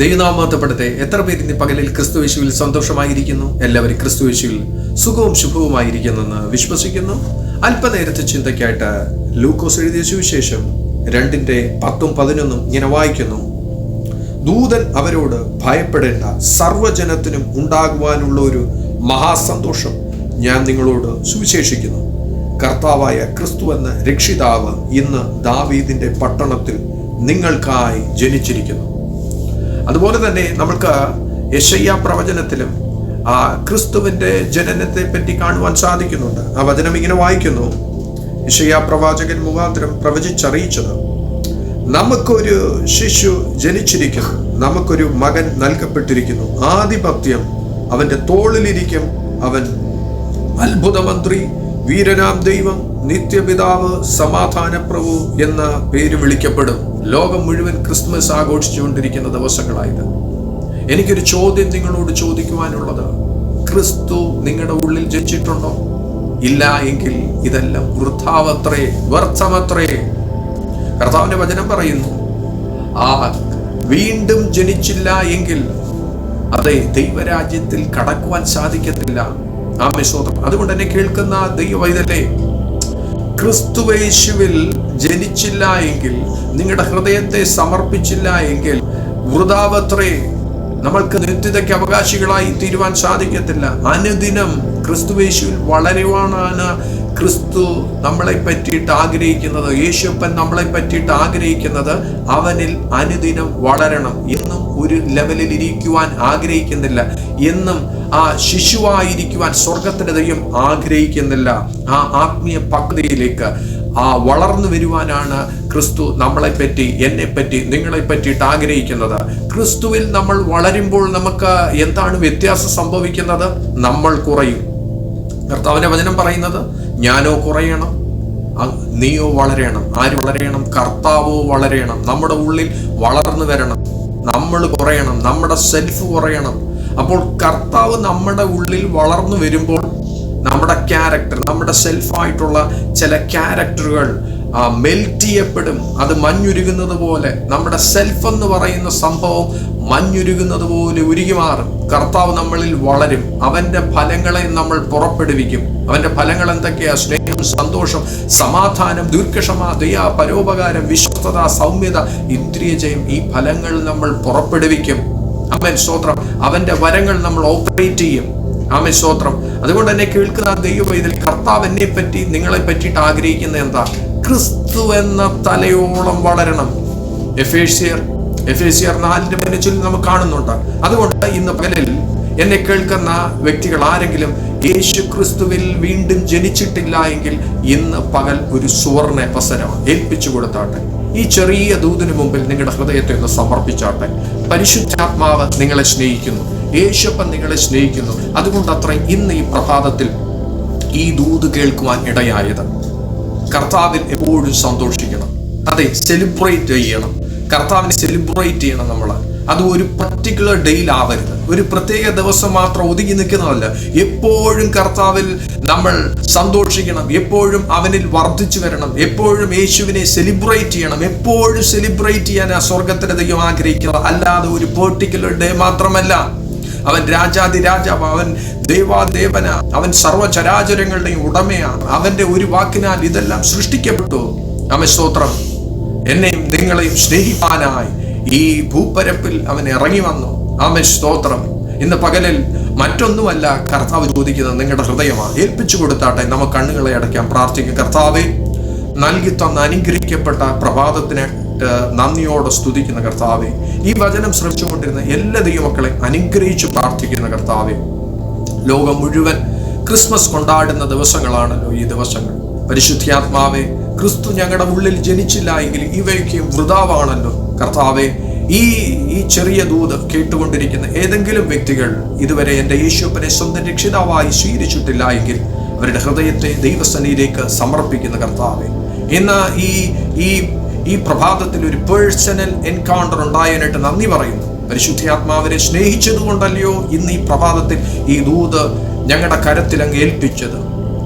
ദൈവനാമത്തപ്പെടുത്തെ എത്ര പേര് ഇന്ന് പകലിൽ ക്രിസ്തുവേശുവിൽ സന്തോഷമായിരിക്കുന്നു? എല്ലാവരും ക്രിസ്തുവേശുവിൽ സുഖവും ശുഭവുമായിരിക്കുന്നെന്ന് വിശ്വസിക്കുന്നു. അല്പനേരത്തെ ചിന്തയ്ക്കായിട്ട് ലൂക്കോസ് എഴുതിയ സുവിശേഷം രണ്ടിന്റെ പത്തും പതിനൊന്നും ഇങ്ങനെ വായിക്കുന്നു. ദൂതൻ അവരോട് ഭയപ്പെടേണ്ട സർവജനത്തിനും ഉണ്ടാകുവാനുള്ള ഒരു മഹാസന്തോഷം ഞാൻ നിങ്ങളോട് സുവിശേഷിക്കുന്നു. കർത്താവായ ക്രിസ്തു എന്ന രക്ഷിതാവ് ഇന്ന് ദാവീദിന്റെ പട്ടണത്തിൽ നിങ്ങൾക്കായി ജനിച്ചിരിക്കുന്നു. അതുപോലെ തന്നെ നമുക്ക് യശയ്യ പ്രവചനത്തിലും ആ ക്രിസ്തുവിന്റെ ജനനത്തെ പറ്റി കാണുവാൻ സാധിക്കുന്നുണ്ട്. ആ വചനം ഇങ്ങനെ വായിക്കുന്നു. യശയ്യ പ്രവാചകൻ മുഖാന്തരം പ്രവചിച്ചറിയിച്ചത് നമുക്കൊരു ശിശു ജനിച്ചിരിക്കുന്നു. നമുക്കൊരു മകൻ നൽകപ്പെട്ടിരിക്കുന്നു. ആധിപത്യം അവന്റെ തോളിലിരിക്കും. അവൻ അത്ഭുതമന്ത്രി വീരനാം ദൈവം നിത്യപിതാവ് സമാധാന പ്രഭു എന്ന പേര് വിളിക്കപ്പെടും. ലോകം മുഴുവൻ ക്രിസ്മസ് ആഘോഷിച്ചുകൊണ്ടിരിക്കുന്ന ദിവസങ്ങളായത്. എനിക്കൊരു ചോദ്യം നിങ്ങളോട് ചോദിക്കുവാനുള്ളത്. ക്രിസ്തു നിങ്ങളുടെ ഉള്ളിൽ ജനിച്ചിട്ടുണ്ടോ? ഇല്ല എങ്കിൽ ഇതെല്ലാം വൃഥാവത്രേ വ്യർത്ഥമത്രേ. കർത്താവിന്റെ വചനം പറയുന്നു ആ വീണ്ടും ജനിച്ചില്ല എങ്കിൽ അതെ ദൈവരാജ്യത്തിൽ കടക്കുവാൻ സാധിക്കത്തില്ല. ആമേ സ്തോത്രം അതുകൊണ്ട് തന്നെ കേൾക്കുന്ന ദൈവവൈതല്ലേ ക്രിസ്തുവേശുവിൽ ജനിച്ചില്ല എങ്കിൽ നിങ്ങളുടെ ഹൃദയത്തെ സമർപ്പിച്ചില്ല എങ്കിൽ വൃതാവത്രേ നമ്മൾക്ക് നിത്യതയ്ക്ക് അവകാശികളായി തീരുവാൻ സാധിക്കത്തില്ല. അനുദിനം ക്രിസ്തുവേശുവിൽ വളരുവാനാണ് ക്രിസ്തു നമ്മളെ പറ്റിയിട്ട് ആഗ്രഹിക്കുന്നത്. യേശുപ്പൻ നമ്മളെ പറ്റിയിട്ട് ആഗ്രഹിക്കുന്നത് അവനിൽ അനുദിനം വളരണം. എന്നും ഒരു ലെവലിൽ ഇരിക്കുവാൻ ആഗ്രഹിക്കുന്നില്ല. എന്നും ആ ശിശുവായിരിക്കുവാൻ സ്വർഗത്തിന്റെ ദൈവം ആഗ്രഹിക്കുന്നില്ല. ആ ആത്മീയ പക്വതയിലേക്ക് ആ വളർന്നു വരുവാനാണ് ക്രിസ്തു നമ്മളെപ്പറ്റി എന്നെപ്പറ്റി എന്നെ നിങ്ങളെ പറ്റിയിട്ട് ആഗ്രഹിക്കുന്നത്. ക്രിസ്തുവിൽ നമ്മൾ വളരുമ്പോൾ നമുക്ക് എന്താണ് വ്യത്യാസം സംഭവിക്കുന്നത്? നമ്മൾ കുറയും. കർത്താവിന്റെ വചനം പറയുന്നത് ഞാനോ കുറയണം നീയോ വളരണം. ആര് വളരണം? കർത്താവോ വളരണം. നമ്മുടെ ഉള്ളിൽ വളർന്നു വരണം. നമ്മൾ കുറയണം. നമ്മുടെ സെൽഫ് കുറയണം. അപ്പോൾ കർത്താവ് നമ്മുടെ ഉള്ളിൽ വളർന്നു വരുമ്പോൾ നമ്മുടെ ക്യാരക്ടർ നമ്മുടെ സെൽഫായിട്ടുള്ള ചില ക്യാരക്ടറുകൾ മെൽറ്റ് ചെയ്യപ്പെടും. അത് മഞ്ഞുരുകുന്നത് പോലെ നമ്മുടെ സെൽഫ് എന്ന് പറയുന്ന സംഭവം മഞ്ഞുരുകുന്നത് പോലെ ഉരുകി മാറും. കർത്താവ് നമ്മളിൽ വളരും. അവന്റെ ഫലങ്ങളെ നമ്മൾ പുറപ്പെടുവിക്കും. അവന്റെ ഫലങ്ങൾ എന്തൊക്കെയാ? സ്നേഹം സന്തോഷം സമാധാനം ദീർഘക്ഷമ ദയ പരോപകാരം വിശ്വസ്തത സൗമ്യത ഇന്ദ്രിയജയം ഈ ഫലങ്ങൾ നമ്മൾ പുറപ്പെടുവിക്കും. അവൻ സ്തോത്രം അവന്റെ വരങ്ങൾ നമ്മൾ ഓപ്പറേറ്റ് ചെയ്യും. ആമേ സ്തോത്രം. അതുകൊണ്ട് തന്നെ കേൾക്കുന്ന ദൈവം ഇതിൽ കർത്താവ് എന്നെ പറ്റി നിങ്ങളെ പറ്റിയിട്ട് ആഗ്രഹിക്കുന്ന എന്താ? ക്രിസ്തു എന്ന തലയോളം വളരണം. എഫേഷ്യർ നാലിന്റെ പതിനഞ്ചിൽ നമുക്ക് കാണുന്നുണ്ട്. അതുകൊണ്ട് ഇന്ന് പകലിൽ എന്നെ കേൾക്കുന്ന വ്യക്തികൾ ആരെങ്കിലും യേശു ക്രിസ്തുവിൽ വീണ്ടും ജനിച്ചിട്ടില്ല എങ്കിൽ ഇന്ന് പകൽ ഒരു സുവർണ അവസരം ഏൽപ്പിച്ചു കൊടുത്താട്ടെ. ഈ ചെറിയ ദൂതിന് മുമ്പിൽ നിങ്ങളുടെ ഹൃദയത്തെ ഒന്ന് സമർപ്പിച്ചാട്ടെ. പരിശുദ്ധാത്മാവ് നിങ്ങളെ സ്നേഹിക്കുന്നു. യേശപ്പൻ നിങ്ങളെ സ്നേഹിക്കുന്നു. അതുകൊണ്ട് അത്ര ഇന്ന് ഈ പ്രഭാതത്തിൽ ഈ ദൂത് കേൾക്കുവാൻ ഇടയായത്. കർത്താവിൽ എപ്പോഴും സന്തോഷിക്കണം. അതെ സെലിബ്രേറ്റ് ചെയ്യണം. കർത്താവിനെ സെലിബ്രേറ്റ് ചെയ്യണം നമ്മൾ അത് ഒരു പർട്ടിക്കുലർ ഡേയിൽ ആവരുത്. ഒരു പ്രത്യേക ദിവസം മാത്രം ഒതുങ്ങി നിൽക്കുന്നതല്ല. എപ്പോഴും കർത്താവിൽ നമ്മൾ സന്തോഷിക്കണം. എപ്പോഴും അവനിൽ വർദ്ധിച്ചു വരണം. എപ്പോഴും യേശുവിനെ സെലിബ്രേറ്റ് ചെയ്യണം. എപ്പോഴും സെലിബ്രേറ്റ് ചെയ്യാൻ ആ സ്വർഗത്തിന് ദൈവം ആഗ്രഹിക്കുന്നത്. അല്ലാതെ ഒരു പെർട്ടിക്കുലർ ഡേ മാത്രമല്ല. അവൻ രാജാതി രാജാവ് അവൻ ദേവാദേവന. അവൻ സർവചരാചരങ്ങളുടെയും ഉടമയാണ് അവന്റെ ഒരു വാക്കിനാൽ ഇതെല്ലാം സൃഷ്ടിക്കപ്പെട്ടു. അവൻ സ്തോത്രം എന്നെയും നിങ്ങളെയും സ്നേഹിപ്പാനായി. ഈ ഭൂപ്പരപ്പിൽ അവൻ ഇറങ്ങി വന്നു. ആമേ സ്തോത്രം. ഇന്ന് പകലിൽ മറ്റൊന്നുമല്ല കർത്താവ് ചോദിക്കുന്നത് നിങ്ങളുടെ ഹൃദയമാണ്. ഏൽപ്പിച്ചു കൊടുത്താട്ടെ നമുക്ക് കണ്ണുകളെ അടയ്ക്കാം പ്രാർത്ഥിക്കും. കർത്താവെ നൽകി തന്ന അനുഗ്രഹിക്കപ്പെട്ട പ്രഭാതത്തിന് നന്ദിയോടെ സ്തുതിക്കുന്ന കർത്താവെ ഈ വചനം ശ്രമിച്ചുകൊണ്ടിരുന്ന എല്ലാ ദൈവമക്കളെ അനുഗ്രഹിച്ചു പ്രാർത്ഥിക്കുന്ന കർത്താവെ ലോകം മുഴുവൻ ക്രിസ്മസ് കൊണ്ടാടുന്ന ദിവസങ്ങളാണല്ലോ ഈ ദിവസങ്ങൾ. പരിശുദ്ധാത്മാവെ ക്രിസ്തു ഞങ്ങളുടെ ഉള്ളിൽ ജനിച്ചില്ല എങ്കിൽ ഇവയ്ക്ക് വൃതാവാണല്ലോ. കർത്താവെ ഈ ഈ ചെറിയ ദൂത് കേട്ടുകൊണ്ടിരിക്കുന്ന ഏതെങ്കിലും വ്യക്തികൾ ഇതുവരെ എന്റെ യേശുപ്പനെ സ്വന്തം രക്ഷിതാവായി സ്വീകരിച്ചിട്ടില്ല എങ്കിൽ അവരുടെ ഹൃദയത്തെ ദൈവസനിയിലേക്ക് സമർപ്പിക്കുന്ന കർത്താവെ ഇന്ന് ഈ ഈ ഈ പ്രഭാതത്തിൽ ഒരു പേഴ്സണൽ എൻകൗണ്ടർ ഉണ്ടായതിനായിട്ട് നന്ദി പറയുന്നു. പരിശുദ്ധാത്മാവിനെ സ്നേഹിച്ചതുകൊണ്ടല്ലയോ ഇന്ന് ഈ പ്രഭാതത്തിൽ ഈ ദൂത് ഞങ്ങളുടെ കരത്തിൽ അങ്ങ് ഏൽപ്പിച്ചത്.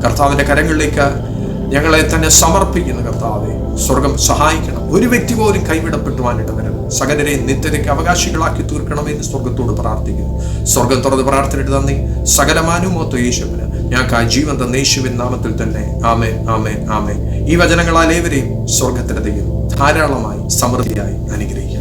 കർത്താവിന്റെ കരങ്ങളിലേക്ക് ഞങ്ങളെ തന്നെ സമർപ്പിക്കുന്ന കർത്താവെ സ്വർഗം സഹായിക്കണം. ഒരു വ്യക്തി പോലും കൈവിടപ്പെട്ടുവാനിട്ട് വരും സകലരെ നിത്യതയ്ക്ക് അവകാശികളാക്കി തീർക്കണമെന്ന് സ്വർഗത്തോട് പ്രാർത്ഥിക്കുന്നു. സ്വർഗം തുറന്ന് പ്രാർത്ഥനയിട്ട് നന്ദി. സകലമാനുമോത്ത യേശുവിന്. ഞങ്ങൾക്ക് ആ ജീവൻ തന്ന യേശുവിൻ നാമത്തിൽ തന്നെ. ആമേ ആമേ ആമേ ഈ വചനങ്ങളാൽ ഏവരെയും സ്വർഗത്തിന്റെ ദൈവം ധാരാളമായി സമൃദ്ധിയായി അനുഗ്രഹിക്കട്ടെ